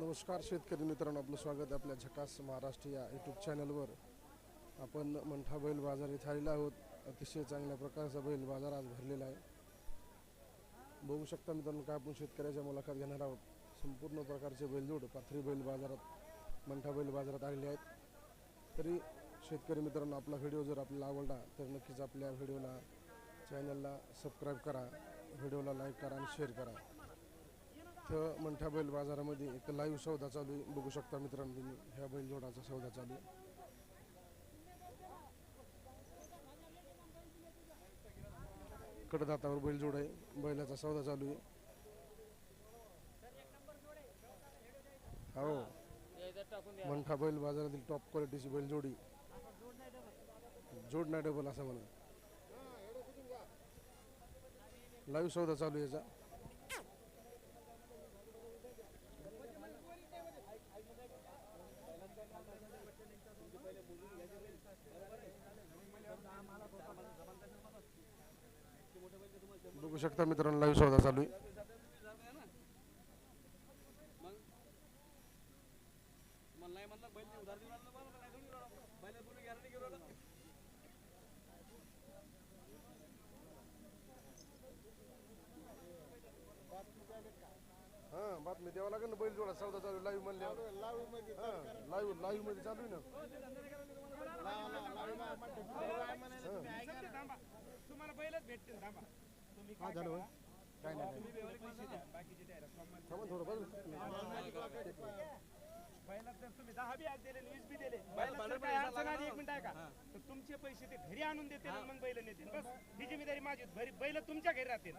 नमस्कार शेतकरी मित्रांनो आपलं स्वागत आहे आपल्या झकास महाराष्ट्र या यूट्यूब चॅनलवर आपण मंठा बैल बाजार इथे आलेला आहोत. अतिशय चांगल्या प्रकारचा बैल बाजार आज भरलेला आहे. बघू शकता मित्रांनो काय आपण शेतकऱ्याच्या मुलाखत घेणार आहोत. संपूर्ण प्रकारचे बैलजोड पाथरी बैल बाजारात मंठा बैल बाजारात आलेले आहेत. तरी शेतकरी मित्रांनो आपला व्हिडिओ जर आपल्याला आवडला तर नक्कीच आपल्या व्हिडिओला चॅनलला सबस्क्राईब करा. व्हिडिओला लाईक करा आणि शेअर करा. इथं मंठा बैल बाजारामध्ये एक लाईव्ह सौदा चालू आहे. बघू शकता मित्रांनो तुम्ही ह्या बैलजोडाचा सौदा चालू आहे. कडदातावर बैलजोड आहे. बैलाचा सौदा चालू आहे. हो. मंठा बैल बाजारातील टॉप क्वालिटीची बैलजोडी. जोड नाही डबल असं म्हणा. लाईव्ह सौदा चालू आहे याचा. बघू शकता मित्रांनो लाईव्ह सौदा चालू आहे. म्हणलं. हा बातमी द्यावं लागेल ना बैल जोडा सौदा चालू लाईव्ह म्हणल्यावर लाईव्ह लाईव्हमध्ये चालू आहे ना. तुम्हाला बैलच भेटतील हा झालं होय? काय नाही थांबा थोडं बघ बैलात जर तुम्ही दहा बी आज दिले वीस बी दिले बैलात जर काय अडचण आली एक मिनिट आहे का तर तुमचे पैसे ते घरी आणून देतील आणि मग बैल नेतील. बस ही जिम्मेदारी माझी भरी बैल तुमच्या घरी राहतील.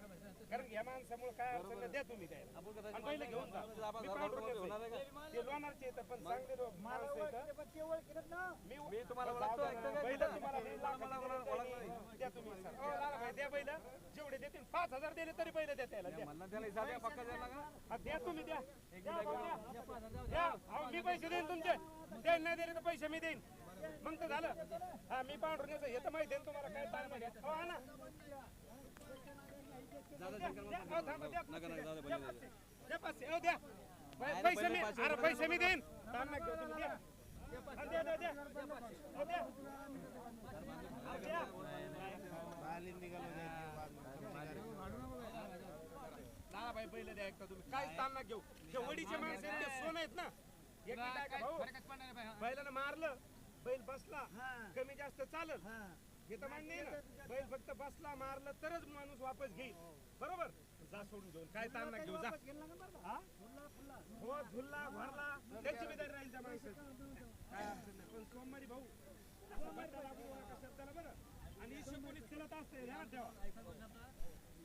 कारण की या माणसामुळे काय अडचण नाही, द्या तुम्ही कसं आणि बैल घेऊन जा. मी आहे? ते लोणारचे येतं पण चांगले लोक माणसं येतं मी मी तुम्हाला ओळखतो? बैल दीड लाखाचे. द्या तुम्ही सर. हो, लाला भाई, द्या बैल. जेवढे देतील. पाच हजार दिले तरी बैल द्या त्याला द्या. म्हणलं त्याला हिसाब द्या, पक्का द्यायला लागला. हा, द्या तुम्ही द्या. द्या, भाऊ, द्या. द्या. अहो, मी पैसे देईन तुमचे. द्या नाही दिले तर पैसे मी देईन. मग तर झालं. हा मी पांढरुण्याचं हे तर माहिती आहे ना तुम्हाला काय ताण माहिती. आहे. हो, आणा. द्या, द्या, हो, थांबा, द्या. नका, नका, दादा, द्या बैल पाचशे. द्या पाचशे, द्या. पै- नाही, पैसे पहिले मी अरे पैसे मी देईन. ताण नका घेऊ तुम्ही द्या. हा, द्या द्या द्या. द्या. द्या. नाना भाई बैल द्या एकटा तुम्ही. काय ताण घेऊ? हे वडीचे माणसं आहेत, ते सोन आहेत ना. एक मिनिट ऐका भाऊ? बैलानं मारलं बैल बसला. कमी जास्त चालल. हे. तर मान्य आहे ना. बैल फक्त बसला मारलं तरच माणूस वापस घेईल. बरोबर? जा सोडून घेऊन काय ताण नका घेऊ? जा. हा? हो झुलला भरला. त्याची बिदारी राहील त्या माणसाची. काय अडचण नाही. पण सोमवारी भाऊ असं नका शब्दाला बरं. आणि ईश्वर कोणी चलत असते ध्यानात ठेवा.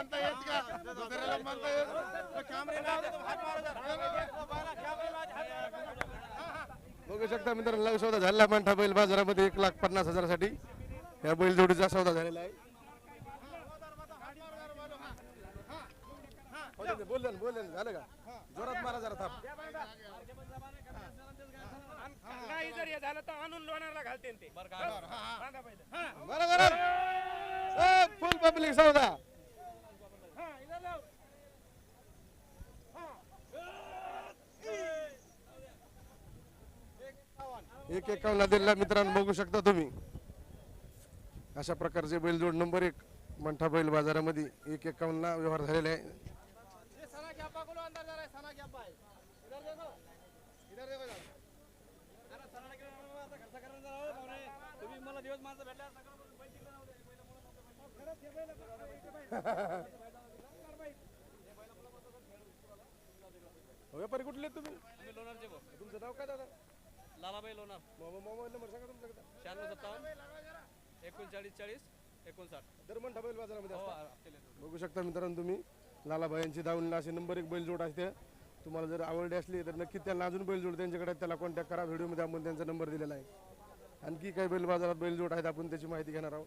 म्हणता, सोडतात, लिहिल्यावर पुढल्या तिथं कोण घेऊन आलं, घेऊन आलं? नाही, मी झोपतो, बैला सोडून झोपतो, मला झोप नाही दिलं. नाही, झोपत काम नाही. ते कोण गुरानं करतं म्हणे? हा, इतके गावात जोडले नाही. म्हणता, करतो? बघू शकता मित्रांनो लाईव्ह सौदा झालेला मंठा बैल बाजारामध्ये एक लाख पन्नास हजारासाठी या बैलजोडीचा सौदा झालेला आहे हो, बोलले ना बोलले झालं का जोरात मारा जरा थाप काही जर हे झालं तर आणून लोणारला घालते ते का? बरं बरं फुल पब्लिक सौदा हा, इथं लाव. एक एकावन्न दिलेला मित्रांनो बघू शकता तुम्ही. अशा प्रकारचे बैलजोड नंबर एक मंठा बैल बाजारामध्ये एक एकावन्नला व्यवहार झालेला आहे. व्यापारी कुठले तुम्ही. तुमचं नाव काय दादा? लालाबाई लोणार. मोबाईल नंबर सांगा तुमच्याकडे शहाण्णव सत्तावन्न एकोणचाळीस चाळीस एकोणसाठ. दर मंठा बैल बाजारामध्ये हो असतात. बघू शकता मित्रांनो तुम्ही. लालाबाई यांची दावणीला असे नंबर एक बैल जोड असते. तुम्हाला जर आवडली असली तर नक्की त्यांना अजून बैलजोड त्यांच्याकडे त्याला कॉन्टॅक्ट करा. व्हिडिओमध्ये आपण त्यांचा नंबर दिलेला आहे. आणखी काही बैल बाजारात बैलजोड आहेत आपण त्याची माहिती घेणार आहोत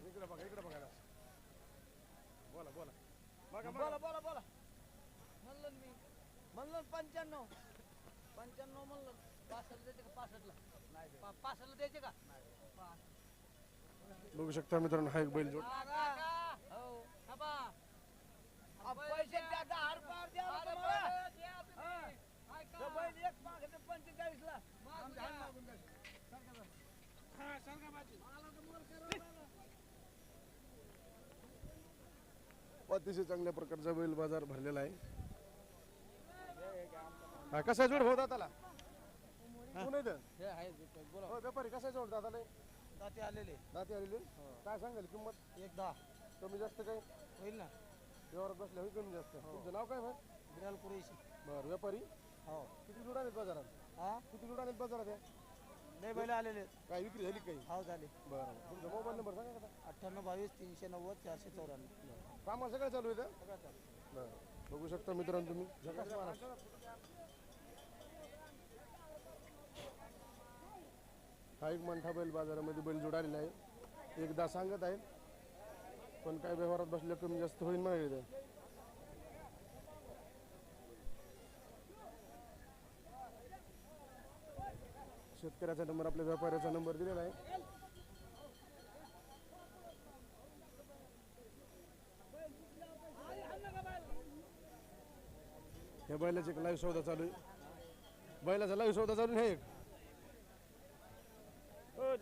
इकडे बघा इकडे बघा बोला बोला बघा बोला बोला बोला. म्हणलं ना मी. म्हणलं पंच्याण्णव. पंच्याण्णव म्हणलं पासष्ट द्यायचे का पासष्टला? पा- पासष्टला द्यायचे का? बघू शकता मित्रांनो हा एक बैलजोड हो हा बा. पैसे द्या दहा हजार पार द्या आता मला. हा. तो बैल एक मागं ते पंचेचाळीसला. आमच्या हात मागून द्या. अतिशय चांगल्या प्रकारचा बैल बाजार भरलेला आहे. हा कसा जोड होता त्याला कोण आहे ते? हे आहे हो, व्यापारी कसा जोड दादा दाते आलेले. दाती आलेली? काय सांगाल किंमत? एक दहा. कमी जास्त काय? होईल ना. व्यवहारात बसल्या होईल कमी जास्त. तुमचं नाव काय भाई बिराल कुरेशी. बरं व्यापारी? हो. किती जोड आहेत बाजारात? हा? किती जोड आहेत बाजारात या? लय बैल आलेले काय विक्री झाली काही? हाव झाले. बरं तुमचा मोबाईल नंबर सांगा का अठ्ठ्याण्णव बावीस तीनशे नव्वद चारशे चौऱ्याण्णव. कामाला सगळं चालू आहे का? बरं. बघू शकता मित्रांनो तुम्ही. झकास महाराष्ट्र हा एक मंठा बैल बाजारामध्ये बैल जोडालेला आहे. एकदा सांगत आहेत पण काय व्यवहारात बसल्या कमी जास्त होईल म्हणाले शेतकऱ्याचा नंबर आपल्या व्यापाऱ्याचा नंबर दिलेला आहे. ह्या बैलाचा एक लाईव्ह सौदा चालू आहे. बैलाचा लाईव्ह सौदा चालू आहे एक? हो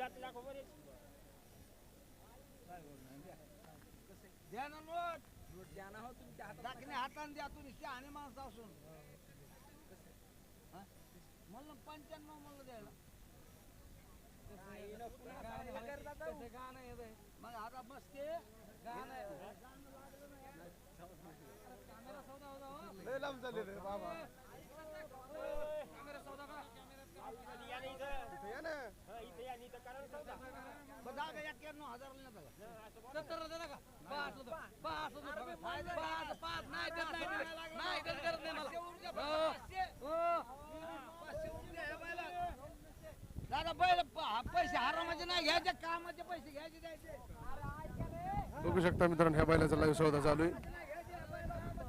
दाखने हाताने द्या तुम्ही शहाणे माणसं असून. हा? म्हणलं पंच्याण्णव म्हणलं द्यायला. मग आता बसते लांब रे बाबा हजार का पाच पाच पाच पाच नाही देत नाही देत. करत नाही मला दादा बैल पैसे नाही घ्यायचे कामाचे पैसे घ्यायचे द्यायचे. बघू शकता मित्रांनो ह्या बैलाचा लाईव्ह सौदा चालू आहे.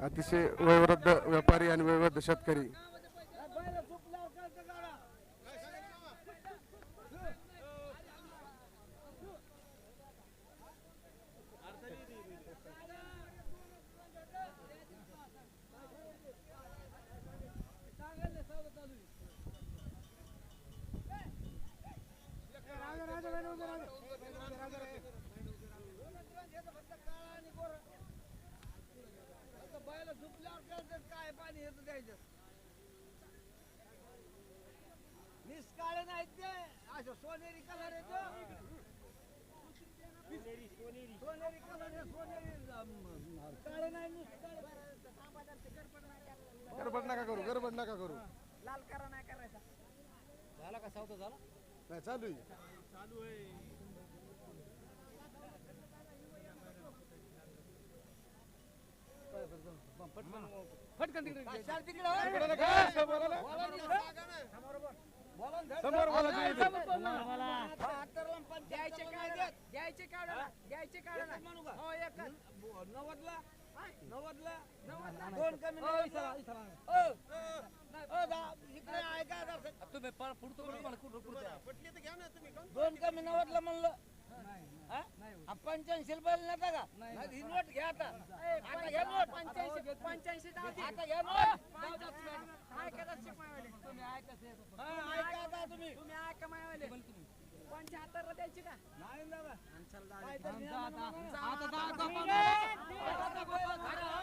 अतिशय वयोवृद्ध व्यापारी आणि वयोवृद्ध शेतकरी बैल झोपल्यावर कसं काढा बैल झोपल्यावर कळतं काय पाणी येतं द्यायचं निष्काळे नाहीत ते असं सोनेरी कलर येतो सोनेरी कलर आहे सोनेरी काळे नाही निष्काळे गडबड नका करू गडबड नका करू. लाल करा नाही करायचा. झाला का सौदा झाला? नाही चालू आहे. पटकन तिकडे तिकडे नका, समोर बोला. द्यायचे काय द्यायचे काढायला द्यायचे काढायला. म्हणू का हो एकच. नव्वदला? नव्वदला? दोन कमी. तुम्ही. दोन कमी नव्वदला म्हणलं. पंच्याऐंशी रुपयाला नका का? नाही, ही नोट घ्या आता. आता घ्या नोट. पंच्याऐंशी पंच्याऐंशी आता घ्या नोट हा, आता तुम्ही तुम्ही ऐका मायवाले पंच्याहत्तर द्यायची का नाही. आता